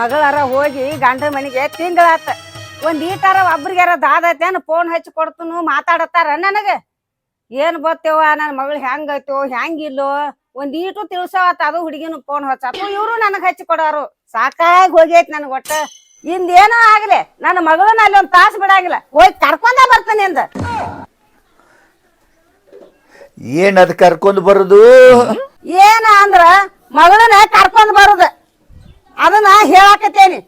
ಮಗಳಾರ ಹೋಗಿ ಗಂಡ ಮನೆಗೆ ತಿಂಗಳಾತ. ಒಂದ್ ಈಟಾರ ಒಬ್ರಿಗಾರ ದಾದೈತೇನು ಫೋನ್ ಹಚ್ಚಿ ಕೊಡ್ತನು ಮಾತಾಡತ್ತಾರ ನನಗ. ಏನ್ ಬರ್ತೇವ ನನ್ನ ಮಗಳು ಹೆಂಗೈತೋ ಹೆಂಗಿಲ್ಲೋ ಒಂದ್ ಈಟು ತಿಳ್ಸವತ್ತ ಅದು ಹುಡುಗಿನ ಫೋನ್ ಹಚ್ಚತ್ತು ಇವ್ರು ನನಗೆ ಹಚ್ಚಿ ಕೊಡೋರು. ಸಾಕಾಗಿ ಹೋಗೈತಿ ನನಗೆ ಒಟ್ಟ. ಇಂದೇನೋ ಆಗ್ಲಿ ನನ್ನ ಮಗಳನ್ನ ಅಲ್ಲಿ ಒಂದ್ ತಾಸು ಬಿಡಾಗಿಲ್ಲ. ಹೋಗಿ ಕರ್ಕೊಂಡ ಬರ್ತಾನೆ ಅಂದ. ಏನದ್ ಕರ್ಕೊಂಡ್ ಬರುದು? ಏನ ಅಂದ್ರ ಮಗಳನ್ನ ಕರ್ಕೊಂಡ್ ಬರುದ. ಅದನ್ನ ಹೇಳಾಕತ್ತೇನಿ.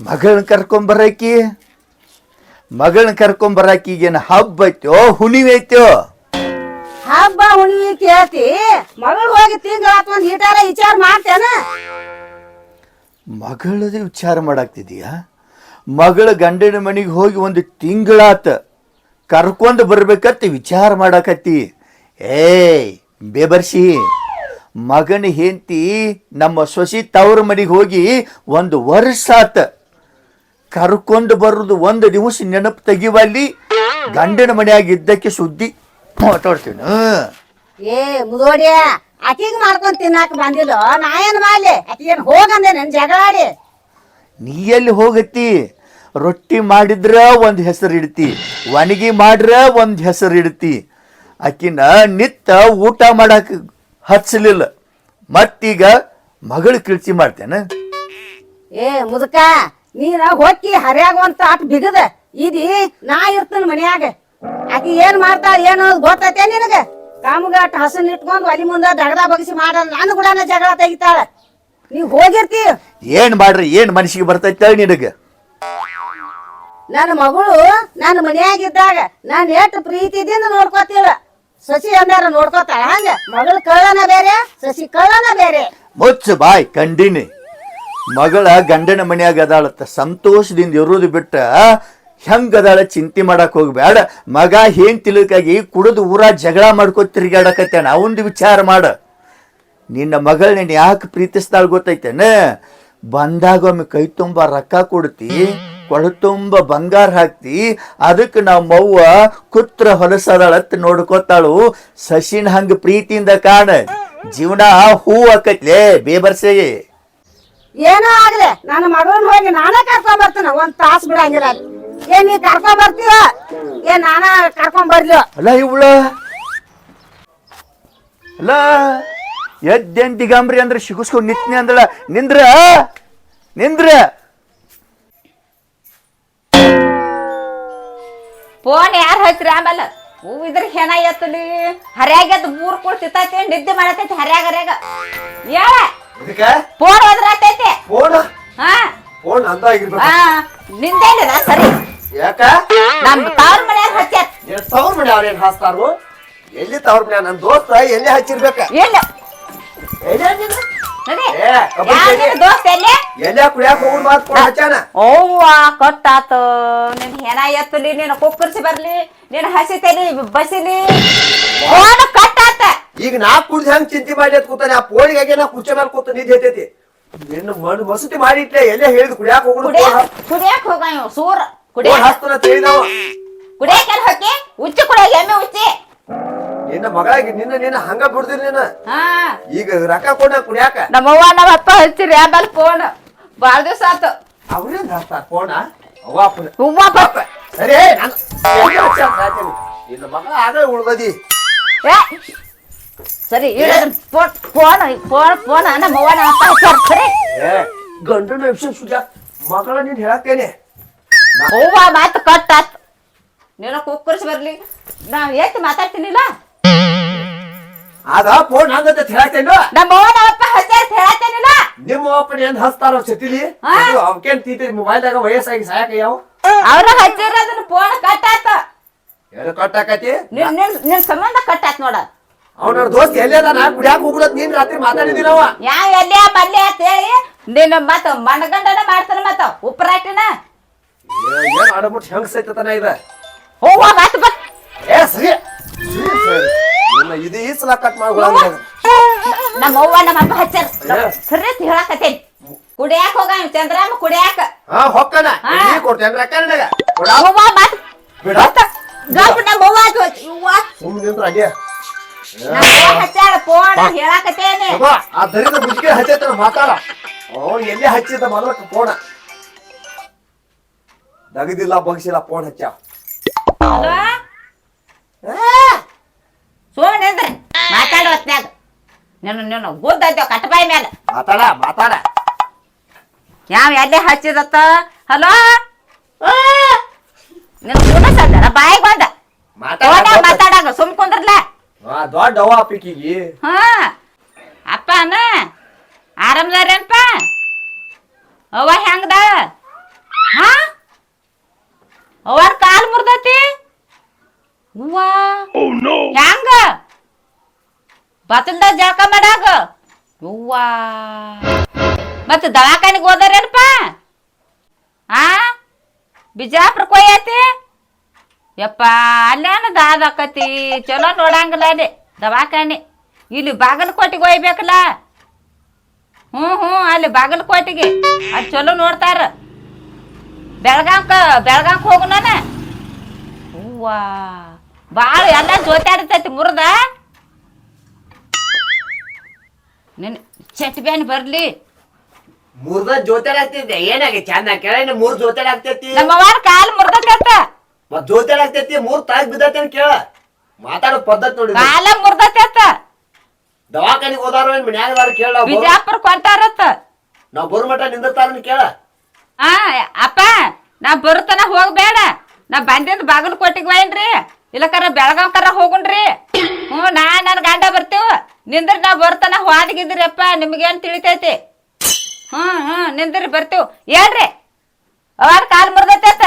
ಮಗಳನ್ನ ಕರ್ಕೊಂಬರಾಕಿ? ಮಗಳನ್ನ ಕರ್ಕೊಂಬರಾಕಿಗೇನು ಹಬ್ಬ ಐತೋ ಹುಣಿವೆ ಐತೋ? ಹಬ್ಬ ಹುಣ್ಣಿಮೆ ಕೇಳ್ತಿ ಮಗಳು ಹೋಗಿ ತಿಂಗಳಾತ್ ಒಂದು ಹಿಟಾರ ವಿಚಾರ ಮಾಡ್ತೇನ. ಮಗಳದ ವಿಚಾರ ಮಾಡಾಕ್ತಿದೀಯ ಮಗಳ ಗಂಡನ ಮನೆಗೆ ಹೋಗಿ ಒಂದು ತಿಂಗಳಾತ ಕರ್ಕೊಂಡು ಬರ್ಬೇಕತ್ತ ವಿಚಾರ ಮಾಡಾಕತ್ತಿ. ಏಯ್ ಬೇಬರ್ಸಿ ಮಗನ ಹೆಂಡತಿ ನಮ್ಮ ಸೊಸಿ ತವ್ರ ಮನೆಗೆ ಹೋಗಿ ಒಂದು ವರ್ಷ ಆತ ಕರ್ಕೊಂಡು ಬರೋದು ಒಂದು ದಿವಸ ನೆನಪು ತೆಗಿವಲ್ಲಿ ಗಂಡನ ಮನೆಯಾಗಿದ್ದಕ್ಕೆ ಸುದ್ದಿ ಮಾತಾಡ್ತೀನಿ. ಏ ಮುದೋಡಿಯ ಆಕಿಗ್ ಮಾಡ್ಕೊಂಡ್ ತಿನ್ನಾಕ ಬಂದಿಲ್ಲ? ನಾ ಏನು ಮಾಡ್ಲಿ? ಆಕಿಗೇನ್ ಹೋಗಂದೆ ನನ್ ಜಗಳಾಡಿ. ನೀ ಎಲ್ಲಿ ಹೋಗತ್ತಿ? ರೊಟ್ಟಿ ಮಾಡಿದ್ರ ಒಂದು ಹೆಸರು ಇಡ್ತಿ ಒಣಗಿ ಮಾಡ್ರ ಒಂದು ಹೆಸರು ಇಡ್ತಿ. ಆಕಿನ ನಿತ್ತ ಊಟ ಮಾಡಕ್ಕೆ ಹಚ್ಚಲಿಲ್ಲ ಮತ್ತೀಗ ಮಗಳು ಕಿಳ್ಚಿ ಮಾಡ್ತೇನ. ಏ ಮುದಕ ನೀನ ಹೊಕ್ಕಿ ಹರಿಯಾಗುವಂತ ಆಟ ಬಿಗದ. ಇದಿ ನಾ ಇರ್ತೇನ ಮನ್ಯಾಗ. ಆಕಿ ಏನ್ ಮಾಡ್ತಾ ಏನು ಗೊತ್ತೈತೆ ನಿನಗ? ಕಾಮಗಾಟ ಹಸನ್ ಇಟ್ಕೊಂಡು ಅಲ್ಲಿ ಮುಂದ ದಗದ ಬಗಸಿ ಮಾಡ ನಾನು ಕೂಡ ಜಗಳ ತೆಗಿತಾಳ. ನೀವ್ ಹೋಗಿರ್ತಿ. ಏನ್ ಮಾಡ್ರಿ ಏನ್ ಮನಸ್ಸಿಗೆ ಬರ್ತೈತೆ ನಿನಗ? ನನ್ನ ಮಗಳು ನನ್ನ ಮನೆಯಾಗಿದ್ದಾಗ ನಾನು ಎಷ್ಟು ಪ್ರೀತಿದಿಂದ ನೋಡ್ಕೋತಿಲ್ಲ ಸಸಿ ಅಂದಾರ ನೋಡ್ಕೋತಾಳ, ಹಂಗ? ಮಗಳ ಕಳ್ಳನ ಬೇರೆ, ಸಸಿ ಕಳ್ಳನ ಬೇರೆ. ಮುಚ್ಚು ಬಾಯ್, ಕಂಡಿನಿ. ಮಗಳ ಗಂಡನ ಮನೆಯಾಗ ಅದಾಳತ್ತ, ಸಂತೋಷದಿಂದ ಇರೋದು ಬಿಟ್ಟ ಹೆಂಗ್ ಅದಾಳ ಚಿಂತೆ ಮಾಡಕ್ ಹೋಗ್ಬೇಡ ಮಗ ಏನ್ ತಿಳಕಾಗಿ ಕುಡಿದು ಊರ ಜಗಳ ಮಾಡ್ಕೋ ತಿರ್ಗಾಡಕತ್ತೇನ ಅವಂದು ವಿಚಾರ ಮಾಡ. ನಿನ್ನ ಮಗಳ ನೀನ್ ಯಾಕೆ ಪ್ರೀತಿಸ್ತಾಳ ಗೊತ್ತೈತೇನ? ಬಂದಾಗ ಒಮ್ಮೆ ಕೈ ತುಂಬ ರೊಕ್ಕ ಕೊಡ್ತಿ. ಕೊಡ ತುಂಬ ಬಂಗಾರ ಹಾಕ್ತಿ ಅದಕ್ಕೆ ನಾವು ಮವ್ವ ಕುತ್ರ ಹೊಲಸದಳತ್ ನೋಡ್ಕೋತಾಳು ಸಸಿನ ಹಂಗ ಪ್ರೀತಿಯಿಂದ ಕಾಣ ಜೀವನ ಹೂ ಹಾಕೈತ್ಲೆ ಬೇಬರ್ಸೆ. ಏನೋ ಆಗ್ಲಿ ನಾನು ಮಗಳನ್ನ ಹೋಗಿ ನಾನೇ ಕರ್ಕೊಂಡ್ ಬರ್ತೇನೆ ಒಂದ್ ತಾಸ್ ಬಿಡಂಗಿಲ್ಲ ಏ ಏನ್ ನೀ ಕರ್ಕೊಂಡ್ ಬರ್ತೀವ ಏನ್ ನಾನ ಕರ್ಕೊಂಡ್ ಬರ್ಲಿವ ಅಲ್ಲ ಇವಳ? ಅಲ್ಲ ಎದ್ದೆಂತಿಗಂಬ್ರಿ ಅಂದ್ರೆ ಶಿಗುಸ್ಕೊಂಡ್ ನಿತ್ನಿ ಅಂದಳ ನಿಂದ್ರ? ನಿಂದ್ರ? ಫೋನ್ ಯಾರು ಹಚ್ಚಿರಿ ಆಮೇಲೆ? ಹೂ ಇದ್ರ ಹೆಣ ಎತ್ತಲಿ. ಹರ್ಯಾಗ ಎದ್ದು ಮೂರ್ ಕೂಡ ತಿತ್ತೈತಿ ನಿದ್ದೆ ಮಾಡತೈತಿ ಹರ್ಯಾಗ ಹರ್ಯಾಗ. ಹೇಳ? ಫೋನ್ ಒದ್ರತೈತಿ ಫೋನ್? ಹಾ? ಫೋನ್ ಅಂದಾಗಿರ್ಬೇಕು. ಹಾ ನಿಂದೇನಿದ ಸರಿ. ಯಾಕ? ನಮ್ ತವ್ರ ಮನ್ಯಾಗ ಹಚ್ಚತ್ ಏನ್ ತವ್ರ ಮನೆ ಅವ್ರೇನ್ ಹಾಸ್ತಾರು ಎಲ್ಲಿ ತವ್ರ ಮನೆ ನನ್ನ ದೋಸ್ತ ಎಲ್ಲಿ ಹಚ್ಚಿರ್ಬೇಕ? ಎಲ್ಲ? ಎಲ್ಲಿ ಕುಡಿಯಾಕ ಅವ್ವ ಕೊಟ್ಟಾತ. ನಿನ್ ಹೆಣ ಎತ್ತಲಿ ನೀನು ಕುಕ್ಕರ್ಸಿ ಬರ್ಲಿ. ನೀನ್ ಹಸಿತಲಿ ಬಸಿಲಿ. ಫೋನ್ ಕಟ್ಟಾತ. ಈಗ ನಾ ಕುಡ್ದು ಹೆಂಗ್ ಚಿಂತೆ ಮಾಡಿ ಅಂತ ಕೂತಾನೆ. ಆ ಫೋನಿಗೆ ನಾ ಕುರ್ಚಿ ಮೇಲೆ ಕೂತ ನಿದ್ದೆ ಹತ್ತೈತಿ ನಿನ್ನ ಮಣ್ಣು ಮಸೂತಿ ಮಾಡಿಟ್ಲೆ ಎಲ್ಲೇ ಹೇಳಿದ್ ಕುಡಿಯಾಕ ಹೋಗುದು ಕುಡಿಯಾಕ ಕುಡಿಯಾಕ ಹೋಗ ಸೂರ್. ಕುಡಿಯಾಕ ಹಸ್ತನ ತಿಳಿದವ ಕುಡಿಯಾಕ ಹೋಗಿ ಉಚ್ಚಿ ಕುಡಿಯಾಗ ಎಮ್ಮೆ ಉಚ್ಚಿ. ನಿನ್ನ ಮಗಳಾಗಿ ನಿನ್ನ ನಿನ್ನ ಹಂಗ ಬಿಡ್ದಿರಿ ನೀನ. ಹಾ. ಈಗ ರೊಕ್ಕ ಕೊಡ ಕುಡಿಯಾಕ ನಮ್ಮವ್ವ ನಮ್ಮ ಅಪ್ಪ ಹಚ್ಚಿರಿ ಆಮೇಲೆ ಫೋನ್ ಬಾಳ ದಿವಸ ಆತು. ಅವ್ರೇನ್ ಹಾಸ್ತಾರ ಫೋನ ಅವ್ವ ಅಪ್ಪನ ಹೂವ ಪಾಪ ಸರಿ ನಾನು ನಿನ್ನ ಮಗ ಆಗ ಉಳ್ದದಿ ಏ, ಸರಿ ಫೋನ್ ಫೋನ್ ಫೋನ್ ಫೋನ್ ನಮ್ಮವ್ವ ನಮ್ಮ ಅಪ್ಪ ಹಚ್ಚಾರ ಸರಿ? ಗಂಡನ ವಿಷಯ ಸುಜ ಮಗಳ ನೀನ್ ಹೇಳತ್ತೇನೆ ಹೂವ ಮಾತು ಕಟ್ಟಾತ್ ನೀನು ಕುಕ್ಕರ್ಸಿ ಬರ್ಲಿ. ನಾ ಎಷ್ಟು ಮಾತಾಡ್ತೀನಿಲ್ಲ? ಅದ ಫೋನ್ ಹಂಗಂತ ಹೇಳತ್ತೇನು? ನಮ್ಮ ಅಪ್ಪ ಹಚ್ಚಾರ ಹೇಳತ್ತೇನಿಲ್ಲ? ನಿಮ್ಮ ಅಪ್ಪನ ಏನ್ ಹಚ್ತಾರ ಚತಿಲಿ? ಅವಕೇನ್ ತೀತಿ ಮೊಬೈಲ್ದಾಗ ವಯಸ್ಸಾಗಿ ಸಾಯಕ ಯಾವ? ಅವ್ರ ಹಚ್ಚಿರ ಅದನ್ನ ಫೋನ್ ಕಟ್ಟಾತ. ಏನು ಕಟ್ ನಿನ್ ನಿನ್ ನಿನ್ ಸಂಬಂಧ ಕಟ್ಟಾತ್ ನೋಡ. ಅವನ ದೋಸ್ತ್ ಎಲ್ಲಿ ನಾ ಕುಡಿಯಾಕ ಹೋಗ್ಬಿಡತ್ ನೀನ್ ರಾತ್ರಿ ಮಾತಾಡಿದಿಲ್ಲ ಅವ ಯಾ ಎಲ್ಲಿ ಬಲ್ಲೆ ಅಂತ ಹೇಳಿ ನಿನ್ನ ಮತ್ತ ಮಣಗಂಡನ ಮಾಡ್ತಾನ ಮತ್ತ ಉಪ್ರಾಟಿನ. ಏನ್ ಆಡಬಿಟ್ಟು ಹೆಂಗ್ ಸೈತತನ ಇದ? ಹೂವ ಮತ್ತ ಬತ್ ಏ ಸರಿ. ನಿನ್ನ ಇದು ಈ ಸಲ ಕಟ್ ಮಾಡ್ಕೊಳ ನಮ್ಮ ಅವ್ವ ನಮ್ಮ ಅಪ್ಪ ಹಚ್ಚಾರ. ಸರಿ ಅಂತ ಹೇಳಕತ್ತೇನಿ. ಕುಡಿಯಾಕ ಹೋಗ ಚಂದ್ರಮ್ಮ ಕುಡಿಯಾಕ. ಹಾ ಹೊಕ್ಕನ. ನೀ ಕೊಡ್ತೇನೆ ರೊಕ್ಕ ನನಗ ಹೂವ ಮತ್ ಬಿಡ. ಗಪ್ ನಮ್ಮ ಅವ್ವ ಅದು ಇವ್ವ. ಸುಮ್ಮನೆ ನಿಂತ್ರ ಅಡ್ಯ ನಮ್ಮ ಅವ್ವ ಹಚ್ಚಾಳ ಫೋನ್ ಹೇಳಾಕತ್ತೇನೆ. ಆ ದರಿದ್ರ ಮುಜ್ಕೆ ಹಚ್ಚೈತನ ಮಾತಾಡ. ಅವ್ನು ಎಲ್ಲೇ ಹಚ್ಚಿದ್ದ ಮೊದಲಕ್ಕೆ ಫೋನ ದಗದಿಲ್ಲ ಬಗ್ಸಿಲ್ಲ ಫೋನ್ ಹಚ್ಚ. ಹಲೋ ಮಾತಾಡೋ ಹೊತ್ನ್ಯಾಗ ನೀನು ನೀನು ಗುದ್ದೈತೆ ಕಟ್ಟಬಾಯಿ ಮೇಲೆ ಮಾತಾಡ ಮಾತಾಡ. ಯಾವ ಎಲ್ಲೇ ಹಚ್ಚಿದತ್ತ? ಹಲೋ? ನಿನ್ ಕುಣಸಲ್ಲ ಬಾಯಿಗೆ ಬಂದ. ಮಾತಾಡ ಮಾತಾಡಾಗ ಸುಮ್ ಕುಂದ್ರಲ್ಲ. ಆ ದೊಡ್ಡ ಪಿಕ್ಕಿಗಿ ಹಾ. ಅಪ್ಪ ಅನ್ನ ಆರಾಮದಾರೇನಪ್ಪ? ಅವ್ವ ಹೆಂಗದ? ಹಾ? ಅವ್ವಾರ ಕಾಲ್ ಮುರ್ದತಿ? ಹೂವ? ಹೆಂಗ ಬತ್ತಲ್ದ ಜಳಕ ಮಾಡಾಗ? ಹೂವ? ಮತ್ತ ದವಾಖಾನಿಗೆ ಹೋದಾರೇನಪ್ಪ? ಆ? ಬಿಜಾಪುರ ಕೊಯ್ಯತಿ? ಯಪ್ಪ ಅಲ್ಲೇನ ದಾದಾಕತಿ ಚಲೋ ನೋಡಂಗಿಲ್ಲ ಅಲ್ಲಿ ದವಾಖಾನೆ. ಇಲ್ಲಿ ಬಾಗಲಕೋಟೆಗೆ ಒಯ್ಬೇಕಲ್ಲ? ಹ್ಞೂ ಹ್ಞೂ ಅಲ್ಲಿ ಬಾಗಲಕೋಟೆಗೆ. ಅಲ್ಲಿ ಚಲೋ ನೋಡ್ತಾರ. ಬೆಳಗಾಂಕ ಬೆಳಗಾಂಕ್ ಹೋಗು ನಾನು? ಹೂವಾ. ಭಾಳ ಎಲ್ಲ ಜೋತಾಡ್ತೈತಿ ಮುರ್ದ. ನಿನ್ ಚಟ್ ಬ್ಯಾನ್ ಬರ್ಲಿ. ಮುರ್ದ ಜೋತೆಲ್ ಆಗ್ತೈತಿ ಏನಾಗಿ ಚಂದ ಕೇಳ ಮೂರ್ ಜೋತೆಲ್ ಆಗ್ತೈತಿ ನಮ್ಮವ್ವಾರ ಕಾಲ್ ಮುರ್ದತ್ತ ಮತ್ ಜೋತೆಲ್ ಆಗ್ತೈತಿ ಮೂರ್ ತಾಯಿ ಬಿದ್ದೈತಿ ಅಂತ ಕೇಳ. ಮಾತಾಡೋ ಪದ್ಧತಿ ನೋಡಿ ಕಾಲ ಮುರ್ದತ್ತ ದವಾಖಾನಿಗೆ ಹೋದಾರ ಏನ್ ಮನ್ಯಾಗ ಕೇಳ ಬಿಜಾಪುರ ಕೊಂಟಾರತ್ತ ನಾವ್ ಬರೋ ಮಟ ನಿಂದಿರ್ತಾರ ಕೇಳ. ಆ ಅಪ್ಪ ನಾ ಬರುತ್ತನ ಹೋಗ್ಬೇಡ. ನಾ ಬಂದಿಂದ ಇಲ್ಲ ಕರ ಬೆಳಗಾವ್ ಕರ ಹೋಗುಣ್ರಿ. ಹ್ಞೂ ನಾ ನನ್ನ ಗಂಡ ಬರ್ತೀವ. ನಿಂದ್ರ ನಾ ಬರ್ತನ ಹೋದ್ಗಿದ್ರಪ್ಪ ನಿಮ್ಗೇನ್ ತಿಳಿತೈತಿ? ಹ್ಞೂ ಹ್ಞೂ ನಿಂದ್ರಿ ಬರ್ತೇವ್. ಹೇಳ್ರಿ. ಅವಾಗ ಕಾಲ್ ಮುರ್ದೈತ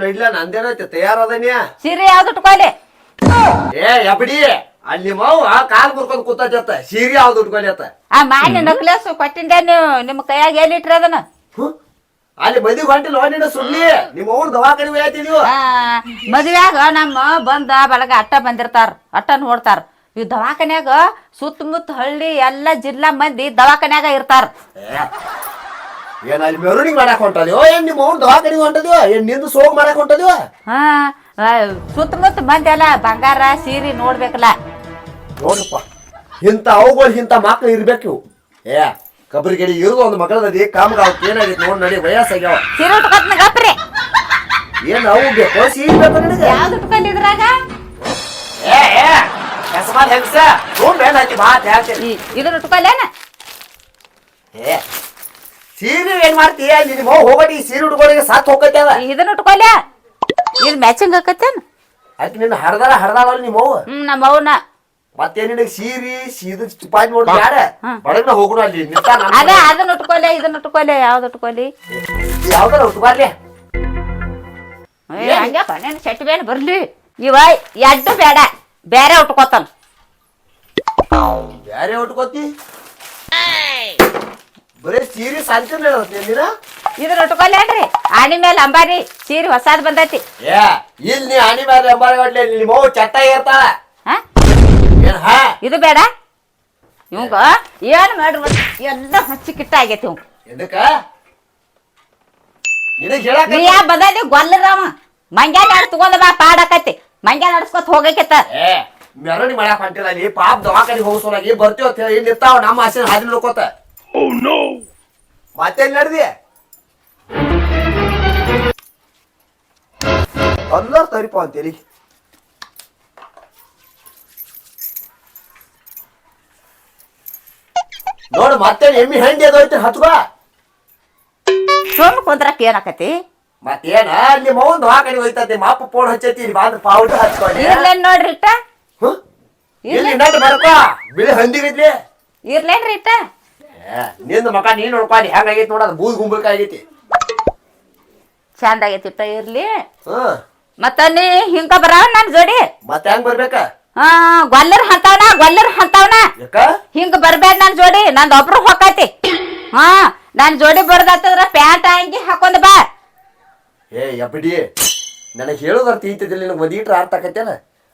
ನಡ್ಲ ನಂದೇನೈತಿ? ತಯಾರದನ್ಯ? ಸೀರೆ ಯಾವ್ದು ಉಟ್ಕೊಳ್ಳಿ ಏ ಎಬಡಿ ಅಲ್ಲಿ ಮಾವ ಕಾಲ್ ಮುರ್ಕೊಂಡ್ ಕೂತೈತೆ ಸೀರೆ ಯಾವ್ದು ಉಟ್ಕೊಳ್ಳಿ ಆ ಮಾಡಿ ನಕ್ಲಸ್ ಕೊಟ್ಟಿಂದ ನೀವು. ನಿಮ್ಮ ಕೈಯಾಗ ಎಲ್ಲಿ ಇಟ್ರಿ ಅದನ್ನ? ಅಲ್ಲಿ ಮದಿ ಹೊಂಟಿಲ್ಲ ನಿನ್ನ ಸುಳ್ಳಿ ನಿಮ್ಮ ಅವ್ನ ನೀವು ಆ, ಮದ್ವ್ಯಾಗ ನಮ್ಮ ಬಂದ ಬಳಗ ಅಟ್ಟ ಬಂದಿರ್ತಾರ ಅಟ್ಟ ನೋಡ್ತಾರ. ಈ ದವಾಖಾನ್ಯಾಗ ಸುತ್ತಮುತ್ತ ಹಳ್ಳಿ ಎಲ್ಲ ಜಿಲ್ಲಾ ಮಂದಿ ದವಾಖಾನ್ಯಾಗ ಇರ್ತಾರ. ಏನ್ ಅಲ್ಲಿ ಮೆರವಣಿಗೆ ಮಾಡಕ್ ಹೊಂಟದ್ಯೋ? ಏನ್ ನಿಮ್ಮ ಅವ್ನ ದವಾಖಾನಿಗೆ ಹೊಂಟದ್ಯೋ? ಏನ್ ನಿಂದು ಸೋಗ್ ಮಾಡಕ್ ಹೊಂಟದ್ಯೋ? ಹಾ ಸುತ್ತಮುತ್ತ ಮಂದಿ ಅಲ್ಲ ಬಂಗಾರ ಸೀರೆ ನೋಡ್ಬೇಕಲ್ಲ. ನೋಡಪ್ಪ ಇಂಥ ಅವುಗಳು ಇಂಥ ಮಕ್ಳು ಇರ್ಬೇಕು ಇವು. ಏ ಕಬ್ರಿಗಡಿ ಇರುವ ಒಂದು ಮಗಳದದಿ ಕಾಮಗಾವ್ ಏನಾಗೈತಿ ನೋಡಿ ನಡಿ ವಯಸ್ಸಾಗ್ಯಾವ. ಸೀರೆ ಉಟ್ಕೊತ್ನ ಗಪ್ರಿ ಏನ್ ಅವು ಬೇಕು ಸೀರೆ ಬೇಕು ನಿನಗೆ? ಯಾವ್ದು ಉಟ್ಕೊಂಡಿದ್ರಾಗ ಏ ಏ ಹೆಂಗಸ? ಮಾತ್ ಹೇಳ್ತೀನಿ. ಇದನ್ನ ಉಟ್ಕೊಲೇನ ಏ ಸೀರೆ ಏನ್ ಮಾಡ್ತೀಯ? ನಿನ್ ಮೋ ಹೋಗಟಿ ಸೀರೆ ಉಟ್ಕೊಳಗೆ ಸಾತ್ ಹೋಗತ್ತೆ ಅದ. ಇದನ್ನ ಇದು ಮ್ಯಾಚಿಂಗ್ ಆಕತ್ತೇನ ಆಯ್ತು ನಿನ್ನ ಹರದಾಳ ಹರದಾಳ ನಿಮ್ಮ ಅವ್ವ ಹ್ಮ್ ನಮ್ಮ ಅವನ ಮತ್ತೆ ನಿನಗೆ ಸೀರೆ ಸೀದ ಚುಪಾಯಿ ನೋಡಿ ಬ್ಯಾಡ. ಬಡಗ್ನ ಹೋಗೋಣ ಅಲ್ಲಿ ನಿಂತ ಅದ ಅದನ್ನ ಉಟ್ಕೊಲೆ ಇದನ್ನ ಉಟ್ಕೊಲೆ ಯಾವ್ದು ಉಟ್ಕೊಲಿ ಯಾವ್ದಾರ ಉಟ್ಬಾರ್ಲಿ? ಏ, ಹಂಗ್ಯಾಕ ನೀನ್ ಶೆಟ್ಟಿ ಬೇಡ ಬರ್ಲಿ. ಇವ ಎಡ್ಡು ಬೇಡ ಬೇರೆ ಉಟ್ಕೋತಾನ. ಬ್ಯಾರೆ ಉಟ್ಕೋತಿ? ಬರೇ ಸೀರೆ ಸಾಂತಿರ್ಲಿ ನಿನ್ನ ಇದನ್ನ ಉಟ್ಕೊಲ್ಯಾನ್ರಿ ಆನಿ ಮೇಲೆ ಅಂಬಾರಿ ಸೀರೆ ಹೊಸಾದ್ ಬಂದೈತಿ. ಏ ಇಲ್ಲಿ ನೀ ಆನಿ ಮೇಲೆ ಅಂಬಾರಿ ಗಟ್ಲೆ ನಿಮ್ಮ ಚಟ್ಟ ಇರ್ತಾಳ ಇದು ಬೇಡ. ಇವಂಗ ಏನ್ ಮಾಡ್ರಿ ಎಲ್ಲ ಹಚ್ಚಿ ಕಿಟ್ಟ ಆಗೈತಿ ಇವಂಗ. ಎದಕ್ಕ? ನಿನಗ್ ಹೇಳಕ ನೀ ಯಾ ಬದಲಿ ಗೊಲ್ಲರವ ಮಂಗ್ಯ ನಾಡ್ ತಗೊಂಡ ಬಾ ಪಾಡಕತ್ತಿ ಮಂಗ್ಯ ನಡ್ಸ್ಕೊತ ಹೋಗಕತ್ತ ಏ ಮೆರವಣಿಗೆ ಮಾಡಕ್ ಹೊಂಟಿಲ್ಲ ಅಲ್ಲಿ ಪಾಪ ದವಾಖಾನಿ ಹೋಗಿಸೋಲಾಗಿ ಬರ್ತೀವಿ ಅಂತ ಹೇಳಿ ನಿಂತಾವ? ನಮ್ಮ ಆಸೆ ಹಾದಿ ನೋಡ್ಕೋತ. ಮತ್ತೆ ನಡ್ದಿ? ಅಲ್ಲ ತರಿಪ ಅಂತೇಳಿ. ನೋಡು ಮತ್ತೆ ಎಮ್ಮಿ ಹೆಂಡಿ ಅದೈತಿ ಹಚ್ಕೋ ಸುಮ್ ಕುಂದ್ರಕ್ ಏನಾಕತಿ ಮತ್ತೇನ ಅಲ್ಲಿ ಮೌನ್ ಆ ಕಡೆ ಹೋಯ್ತತಿ ಮಾಪ ಫೋನ್ ಹಚ್ಚೈತಿ ಇಲ್ಲಿ ಬಾಂದ್ರ ಪೌಡರ್ ಹಚ್ಕೊಂಡು. ಇರ್ಲೇನ್ ನೋಡ್ರಿ ಇಟ್ಟ? ಹ್ಮ್? ಇಲ್ಲಿ ನಡ್ ಬರ್ಕೋ ಬಿಳಿ ಹಂದಿಗಿದ್ಲಿ ಇರ್ಲೇನ್ರಿ ಇಟ್ಟ? ನಿಂದ ಮಕ ನೀನ್ ನೋಡ್ಕೊಂಡು ಹೆಂಗಾಗೈತಿ ನೋಡ ಅದು ಬೂದ್ ಗುಂಬಳಕಾಯಿ ಆಗೈತಿ. ಚಂದ ಆಗೈತಿ ಇಟ್ಟ ಇರ್ಲಿ. ಹ್ಮ್. ಮತ್ತ ನೀ ಹಿಂಗ ಬರ ನನ್ ಜೋಡಿ? ಮತ್ತೆ ಹೆಂಗ್ ಬರ್ಬೇಕ? ಹಾ ಗೊಲ್ಲರ್ ಹಂತಾವನ ಗೊಲ್ಲರ್ ಹಂತಾವನ ಯಾಕ? ಹಿಂಗ ಬರ್ಬೇಡ ನನ್ ಜೋಡಿ ನಂದ್ ಒಬ್ರು ಹೊಕ್ಕತಿ. ಹಾ ನನ್ ಜೋಡಿ ಬರ್ದಾತಂದ್ರ ಪ್ಯಾಂಟ್ ಅಂಗಿ ಹಾಕೊಂಡ್ ಬಾ. ಏ ಎಬಡಿ ನನಗೆ ಹೇಳೋದ್ರ ತೀತಿದ್ದಿಲ್ಲ ನಿನಗೆ ಮದಿಟ್ರ ಅರ್ಥ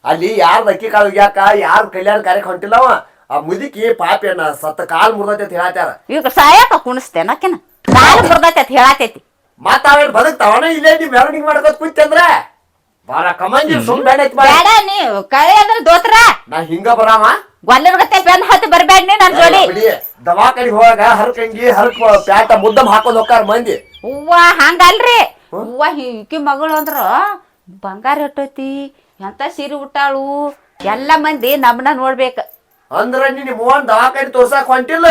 ಅಲ್ಲಿ ಯಾರು ಅಕ್ಕಿ ಕಾಳು ಯಾಕ ಯಾರು ಕಲ್ಯಾಣ ಕಾರ್ಯಕ್ಕೆ ಹೊಂಟಿಲ್ಲವ ಆ ಮುದುಕಿ ಅಣ್ಣ ಸತ್ತ ಕಾಲ್ ಮುರ್ದೈತೆ ಅಂತ ಹೇಳತ್ತಾರ ಈಗ ಸಾಯಕ ಕುಣಿಸ್ತೇನ ಆಕಿನ? ಕಾಲು ಮುರ್ದೈತೆ ಅಂತ ಹೇಳತೈತಿ ಮತ್ತ ಅವೇನ್ ಬದುಕ್ತಾವನ? ಇಲ್ಲೇ ನೀವು ಮೆರವಣಿಗೆ ಮಾಡ್ಕೋತ ಕುಂತಂದ್ರ ಬಾರ ಕಮಂಜಿ ಸುಮ್ ಬೇಡ ಐತ್ ಬೇಡ ನೀ ಕಳೆ ಅಂದ್ರೆ ದೋತ್ರ. ನಾ ಹಿಂಗ ಬರಾಮ? ಗೊಲ್ಲರ್ಗತ್ತೆ ಬೆನ್ ಹತ್ತಿ ಬರ್ಬೇಡ ನೀ ನನ್ ಜೋಡಿ. ದವಾಖಾನಿಗೆ ಹೋಗಾಗ ಹರಕಂಗಿ ಹರಕ್ ಪ್ಯಾಟ ಮುದ್ದಮ್ ಹಾಕೊಂಡ್ ಹೋಗ್ತಾರ ಮಂದಿ. ಹೂವ ಹಂಗಲ್ರಿ. ಹೂವ ಹಿಂಕಿ ಮಗಳು ಅಂದ್ರ ಬಂಗಾರ ಇಟ್ಟೈತಿ ಎಂತ ಸೀರೆ ಉಟ್ಟಾಳು ಎಲ್ಲ ಮಂದಿ ನಮ್ನ ನೋಡ್ಬೇಕ. ಅಂದ್ರ ನೀನ್ ಮೂವನ್ ದವಾಖಾನಿ ತೋರ್ಸಾಕ್ ಹೊಂಟಿಲ್ಲ?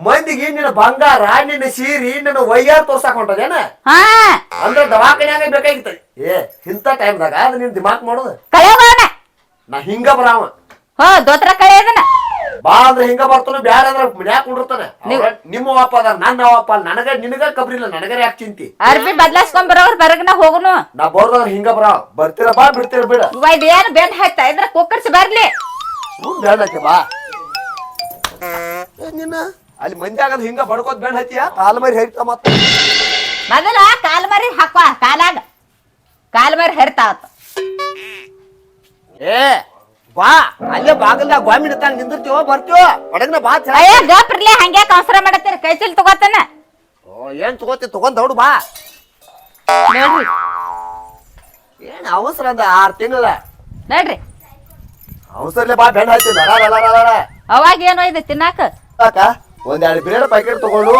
ಮಂದಿಗೆ ನಿನ್ನ ಬಂಗಾರ ನಿನ್ನ ಸೀರಿ ನಿನ್ನ ವೈಯಾರ್ ತೋರ್ಸಾಕ್ ಹೊಂಟದೇನ ಹಾ. ಅಂದ್ರೆ ದವಾಖಾನ್ಯಾಗ ಬೇಕಾಗಿತ್ತ. ಏ ಇಂಥ ಟೈಮ್ದಾಗ ದಾಗ ನಿನ್ ದಿಮಾಕ್ ಮಾಡೋದು. ಕಳೆಯೋಣ ನಾ ಹಿಂಗ ಬರಾವ. ಹೋ ದೋತ್ರ ಕಳೆ ಬಾ ಅಂದ್ರೆ ಹಿಂಗ ಬರ್ತಾನ ಬ್ಯಾಡ ಅಂದ್ರೆ ಮನ್ಯಾಗ ಕುಂಡಿರ್ತಾನೆ. ಅವ್ರ ನಿಮ್ಮ ಅಪ್ಪ ಅದ ನನ್ನ ಅಪ್ಪ ನನಗ ನಿನಗ ಕಬ್ರಿಲ್ಲ ನನಗ ಯಾಕೆ ಚಿಂತಿ? ಅರ್ಬಿ ಬದ್ಲಾಸ್ಕೊಂಡ್ ಬರೋರ್ ಬರಗನ ಹೋಗುನು. ನಾ ಬರ್ದ್ರ ಹಿಂಗ ಬರಾವ. ಬರ್ತೀರ ಬಾ ಬಿಡ್ತೀರ ಬಿಡ. ಇವ ಇದೇನು ಬೆನ್ ಹಾಕ್ತಾ ಇದ್ರ? ಕುಕ್ಕರ್ಸ್ ಬರ್ಲಿ. ಹ್ಞೂ ಬೇಡಕ್ಕೆ ಬಾ. ಏ ನಿನ್ನ ಅಲ್ಲಿ ಮಂದಿ ಆಗದ ಹಿಂಗ ಬಡ್ಕೋದ್ ಬೇಡ ಹತ್ತಿಯಾ ಕಾಲ್ಮರಿ ಮರಿ ಹೇಳ್ತಾ ಮತ್ತ. ಮೊದಲ ಕಾಲ್ ಮರಿ ಹಾಕುವ ಕಾಲಾಗ. ಕಾಲ್ ಮರಿ ಹರಿತಾವತ್ತ ಏ ಬಾ. ಅಲ್ಲೇ ಬಾಗಲ್ದಾಗ ಗೋಮಿನ ನಿಂತಾಗ ನಿಂದಿರ್ತೀವೋ ಬರ್ತೀವೋ? ಒಡಗ್ನ ಬಾ ಅಯ್ಯ ಗಪ್ರಲಿ ಹಂಗೆ ಅವಸರ ಮಾಡತ್ತೀರಿ. ಕೈಸಿಲ್ ತಗೋತಾನ. ಓ ಏನ್ ತಗೋತಿ? ತಗೊಂಡ್ ದೌಡು ಬಾ. ನೋಡ್ರಿ. ಏನ್ ಅವಸರ ಅಂದ ಆರ್ ತಿಂಗಳ? ನೋಡ್ರಿ. ಅವಸರಲೆ ಬಾ ಬೆಣ್ಣ ಹತ್ತಿ. ಲಡ ಲಡ ಲಡ ಲಡ. ಅವಾಗ ಏನೋ ಇದೆ ತಿನ್ನಾಕ? ಅಕ್ಕ ಒಂದ್ ಎರಡು ಬ್ರೇಡ್ ಪ್ಯಾಕೆಟ್ ತಗೊಂಡು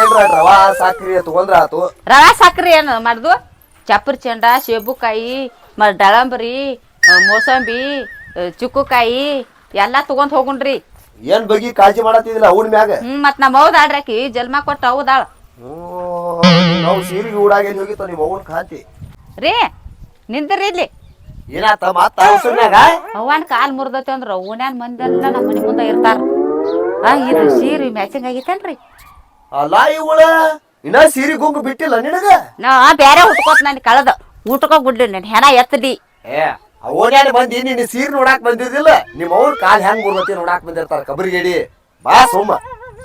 ಏನ್ರ ರವಾ ಸಾಕ್ರಿ ತಗೊಂಡ್ರ ಆತು. ರವಾ ಸಕ್ರಿ ಏನು ಮಾಡುದು? ಚಪ್ಪರ್ ಚೆಂಡ ಸೇಬುಕಾಯಿ ಮ ಡಳಂಬರಿ ಮೋಸಂಬಿ ಚುಕ್ಕುಕಾಯಿ ಎಲ್ಲಾ ತಗೊಂಡ್ ಹೋಗುಣ್ರಿ. ಏನ್ ಬಗ್ಗೆ ಕಾಳಜಿ ಮಾಡತ್ತಿದಿಲ್ಲ ಅವ್ನ ಮ್ಯಾಗ? ಹ್ಮ್ ಮತ್ ನಮ್ಮ ಹೌದ್ ಆಡ್ರಾಕಿ ಜನ್ಮ ಕೊಟ್ಟ ಹೌದಾಳ ನಾವು ಸೀರಿಗೆ ಊಡಾಗ ಹೋಗಿತ್ತು ನಿಮ್ಮ ಅವನ್ ಖಾತಿ ರೀ ನಿಂದ್ರಿ ಇಲ್ಲಿ. ಏನಾತ ಅವಸರ್ನ್ಯಾಗ ಅವ್ವನ್ ಕಾಲ್ ಮುರ್ದತಿ ಅಂದ್ರ ಓನ್ಯಾನ್ ಮಂದಿ ಎಲ್ಲ ನಮ್ಮ ಮನಿ ಮುಂದ ಇರ್ತಾರ. ಆ ಇದು ಸೀರೆ ಮ್ಯಾಚಿಂಗ್ ಆಗೈತೇನ್ರಿ? ಅಲ್ಲ ಇವಳ ಇನ್ನ ಸೀರೆ ಗುಂಗು ಬಿಟ್ಟಿಲ್ಲ ನಿನಗ? ನಾ ಬ್ಯಾರೆ ಉಟ್ಕೋತ್ ನನ್ ಕಳದ. ಊಟಕ್ಕ ಗುಡ್ಲಿ ನನ್ ಹೆಣ ಎತ್ತದಿ ಏ ಅವನ್ಯಾನ ಬಂದಿ ನಿನ್ನ ಸೀರೆ ನೋಡಾಕ್ ಬಂದಿದ್ದಿಲ್ಲ? ನಿಮ್ಮ ಅವ್ರ ಕಾಲ್ ಹೆಂಗ್ ಮುರ್ದತಿ ನೋಡಾಕ್ ಬಂದಿರ್ತಾರ ಕಬರಿಗೇಡಿ. ಬಾ ಸುಮ್ಮ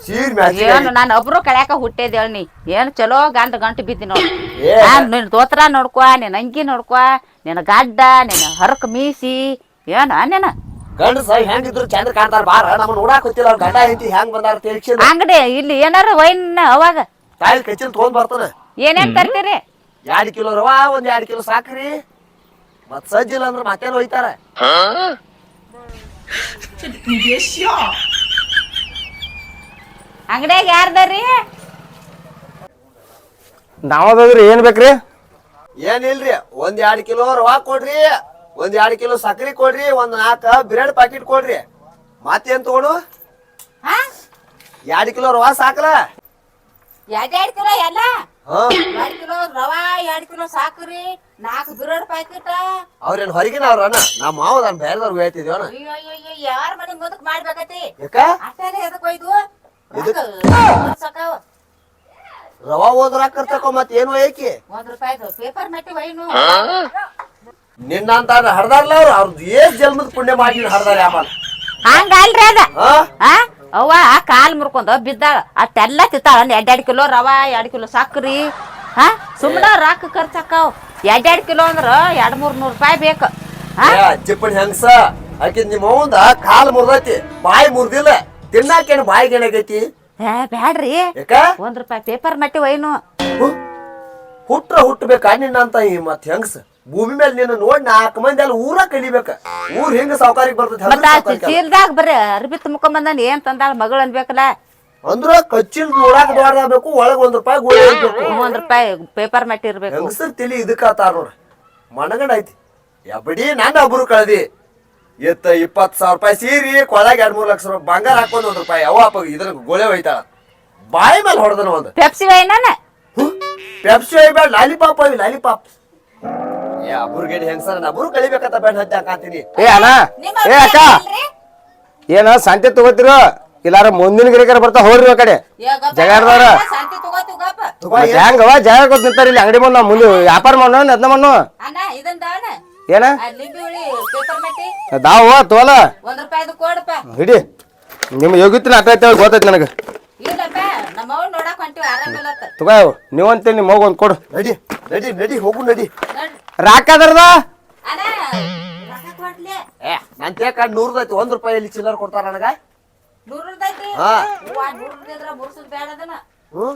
ಸೀರ್ ಏನು ನಾನು ಒಬ್ರು ಕಳ್ಯಾಕ ಹುಟ್ಟೇದೇಳ್ ನೀ. ಏನ್ ಚಲೋ ಗಂಟ ಗಂಟು ಬಿದ್ದಿ ನೋಡಿ. ಏ. ನಾನ್ ನಿನ್ ದೋತ್ರ ನೋಡ್ಕೊ ನಿನ್ ಅಂಗಿ ನೋಡ್ಕೋ ನಿನ್ನ ಗಡ್ಡ ನಿನ್ನ ಹರಕ ಮೀಸಿ. ಏನ ನಿನ್ನ ಗಂಡಸ ಹೆಂಗಿದ್ರು ಚಂದ್ರ ಕಾಣ್ತಾರ ಬಾರ ನಮ್ಮ ನೋಡಾಕ್ ಗೊತ್ತಿಲ್ಲ ಅವ್ರ ಗಂಡ ಹೆಂಡತಿ ಹೆಂಗ್ ಬಂದಾರ ತೇಳ್ಸಿಲ್ಲ ಅಂಗಡಿ ಇಲ್ಲಿ ಏನಾರ ವೈನ್ ಅವಾಗ? ತಾಯಿ ಕಚ್ಚಿನ ತಗೊಂಡ್ ಬರ್ತಾನ ಏನೇನ್ ತರ್ತೀರಿ? ಎರಡ್ ಕಿಲೋ ರವಾ ಒಂದ್ ಎರಡ್ ಕಿಲೋ ಸಾಕ್ರಿ. ಮತ್ ಸಜ್ಜಿಲ್ಲ ಅಂದ್ರ ಮತ್ತೇನ್ ಹೋಯ್ತಾರ ಅಂಗಡಿಯಾಗ ಯಾರ್ದಾರಿ ನಾವದ್ರಿ ಏನ್ ಬೇಕ್ರಿ? ಏನಿಲ್ರಿ ಒಂದ್ ಎರಡು ಕಿಲೋ ರವಾ ಕೊಡ್ರಿ. ಒಂದ್ ಎರಡ್ ಕಿಲೋ ಸಕ್ರಿ ಕೊಡ್ರಿ ಒಂದ್ ನಾಲ್ಕ ಬ್ರೆಡ್ ಪ್ಯಾಕೆಟ್ ಕೊಡ್ರಿ. ಮತ್ತೇನ್ ತಗೊಂಡು? ಹಾ? ಎರಡ್ ಕಿಲೋ ರವಾ ಸಾಕಲ? ಎರಡ್ ಎರಡ್ ಕಿಲೋ ಎಲ್ಲ? ಹಾ. ಎರಡ್ ಕಿಲೋ ರವಾ ಎರಡ್ ಕಿಲೋ ಸಾಕ್ರಿ ನಾಲ್ಕು ಬ್ರೆಡ್ ಪ್ಯಾಕೆಟ್ ಅವ್ರೇನ್ ಹೊರಗಿನ ಅವ್ರನ್ನ ನಮ್ಮ ಮಾವ ನಾನು ಬೇರೆದವ್ರಿಗೆ ಹೇಳ್ತಿದ್ವನ ಅಯ್ಯೋ ಅಯ್ಯೋ ಅಯ್ಯೋ ಯಾರ ಮನೆ ಮುಂದಕ್ ಮಾಡ್ಬೇಕತಿ ಯಾಕ? ಎದಕ್ ಒಯ್ದು? ಎದಕ್? ಸಾಕಾವ ರವಾ ಹೋದ್ರ ಕರ್ತಕೋ ಮತ್ ಏನು ಏಕಿ ಒಂದ್ ರೂಪಾಯಿದು. ಪೇಪರ್ ಮಟ್ಟಿ ವೈನು ನಿನ್ನಂತ ಹರ್ದಾರ್ಲ ಅವ್ರು. ಅವ್ರದ್ದು ಏನ್ ಜನ್ಮದ ಪುಣ್ಯ ಮಾಡಿ ಹರ್ದಾರ ಹಂಗಲ್ರಿ ಅದ. ಹಾ ಆ? ಅವ್ವ ಕಾಲ್ ಮುರ್ಕೊಂಡ ಬಿದ್ದಾಳ. ಅಷ್ಟೆಲ್ಲ ತಿತ್ತಾಳ. ಎರಡೆರಡು ಎರಡ್ ಕಿಲೋ ರವಾ ಎರಡ್ ಕಿಲೋ ಸಕ್ರಿ. ಹಾ ಸುಮ್ಮನ ರೊಕ್ಕ ಖರ್ಚಾಕಾವ್ ಎರಡ್ ಎರಡ್ ಕಿಲೋ ಅಂದ್ರ ಎರಡ್ ಮೂರ್ ನೂರ್ ರೂಪಾಯಿ ಬೇಕು. ಚಿಪ್ಪಣಿ ಹೆಂಗ್ಸ? ಆಕಿ ನಿಮ್ಮ ಅವಂದ ಕಾಲ್ ಮುರ್ದೈತಿ. ಬಾಯಿ ಮುರ್ದಿಲ್ಲ. ತಿನ್ನಾಕೇನು ಬಾಯಿಗೆ ಏನಾಗೈತಿ ಏ ಬ್ಯಾಡ್ರಿ. ಯಾಕ? ಒಂದ್ ರೂಪಾಯಿ ಪೇಪರ್ ಮಟ್ಟಿ ಒಯ್ನು. ಹುಟ್ಟ ಹುಟ್ರ ನಿನ್ನ ನಿನ್ನಂತ ಈ ಮತ್ ಹೆಂಗಸ? ಭೂಮಿ ಮೇಲೆ ನಿನ್ನ ನೋಡಿ ನಾಲ್ಕು ಮಂದಿ ಅಲ್ಲಿ ಊರ ಕಲಿಬೇಕ. ಊರ್ ಹೆಂಗ ಸಾವುಕಾರಿಗೆ ಬರ್ತದೆ. ಚೀಲ್ದಾಗ ಬರ್ರಿ ಅರ್ಬಿ ತುಂಬ್ಕೊಂಡ್ ಬಂದಾನ ಏನ್ ತಂದಾಳ ಮಗಳ ಅನ್ಬೇಕಲ್ಲ? ಅಂದ್ರ ಕಚ್ಚಿನ ನೋಡಾಕ ದೊಡ್ಡದಾಗಬೇಕು ಒಳಗ್ ಒಂದ್ ರೂಪಾಯಿ ಗೋಳಿ ಇರ್ಬೇಕು ಒಂದ್ ರೂಪಾಯಿ ಪೇಪರ್ ಮಟ್ಟಿ ಇರ್ಬೇಕು. ಹೆಂಗಸರ್ ತಿಳಿ ಇದಕ್ಕ ಆತಾರ ನೋಡ. ಮಣಗಂಡ ಐತಿ. ಎಬ್ಬಡಿ ನನ್ನ ಒಬ್ರು ಕಳ್ದಿ. ಎತ್ತ ಇಪ್ಪತ್ ಸಾವಿರ ರೂಪಾಯಿ ಸೀರಿ ಕೊಳಗ ಎರಡ್ ಮೂರ್ ಲಕ್ಷ ರೂಪಾಯಿ ಬಂಗಾರ ಹಾಕೊಂಡ್ ಒಂದ್ ರೂಪಾಯಿ. ಅವ ಅಪ್ಪ ಇದ್ರ ಗೋಳೆ ಒಯ್ತಾಳ ಬಾಯಿ ಮೇಲೆ ಹೊಡೆದನ ಒಂದು. ಪೆಪ್ಸಿ ವೈನ ಪೆಪ್ಸಿ ಒಯ್ಬೇಡ ಲಾಲಿಪಾಪ್ ಅಲ್ಲಿ ಲಾಲಿಪಾಪ್ ಏ ಅಬ್ರುಗೇಡಿ ಹೆಂಗಸರ ನಾ ಅಬ್ರು ಕಳಿಬೇಕಂತ ಬೇಡ ಹಚ್ಚ ಹಾಕಾತೀನಿ. ಏ ಅಣ್ಣ ಏ ಅಕ್ಕ. ಏನ ಸಂತೆ ತಗೋತಿರೋ? ಇಲ್ಲಾರ ಮುಂದಿನ ಗಿರಿಕರ ಬರ್ತಾ ಹೋಗ್ರಿ ಆ ಕಡೆ. ಜಗಾಡ್ದವ್ರ ಶಾಂತಿ ತಗೋ ಮತ್ತೆ ಹೆಂಗವ ಜಾಗ ಕೊತ್ ನಿಂತಾರ ಇಲ್ಲಿ ಅಂಗಡಿ ಮಣ್ಣು ಮುಂದೆ ವ್ಯಾಪಾರ ಮಾಡೋಣ ನದ್ನ ಮಣ್ಣು ಅಣ್ಣ ಇದನ್ ಏನ? ಲಿಂಬಿ ಹುಳಿ ಪೇಪರ್ ಮಟ್ಟಿ. ದಾವ ತೋಲ. ಒಂದ್ ರೂಪಾಯಿದು ಕೊಡಪ್ಪ ಹಿಡಿ. ನಿಮ್ಮ ಯೋಗಿತ್ತಿನ ಅಟ್ಟ ಐತೆ ಗೊತ್ತೈತಿ ನನಗೆ. ಇಲ್ಲಪ್ಪ ನಮ್ಮ ಅವ್ವ ನೋಡಕ್ ಹೊಂಟಿವಿ ಆರಾಮಿಲ್ಲತ್ತ ತಗೋ ನೀವಂತೆ ನಿಮ್ಮ ಮಗು ಒಂದ್ ಕೊಡು. ನಡಿ ರೆಡಿ ರೆಡಿ ಹೋಗು ರೆಡಿ ರಾಕ ಅದರದ ಅಣ್ಣ ರೊಕ್ಕ ಕೊಡ್ಲಿ ಏ ನನ್ ತೇಕ ನೂರ್ದೈತಿ ಒಂದ್ ರೂಪಾಯಿ ಇಲ್ಲಿ ಚಿಲ್ಲರ್ ಕೊಡ್ತಾರ ನನಗ? ಹಾ. ಹ್ಮ್?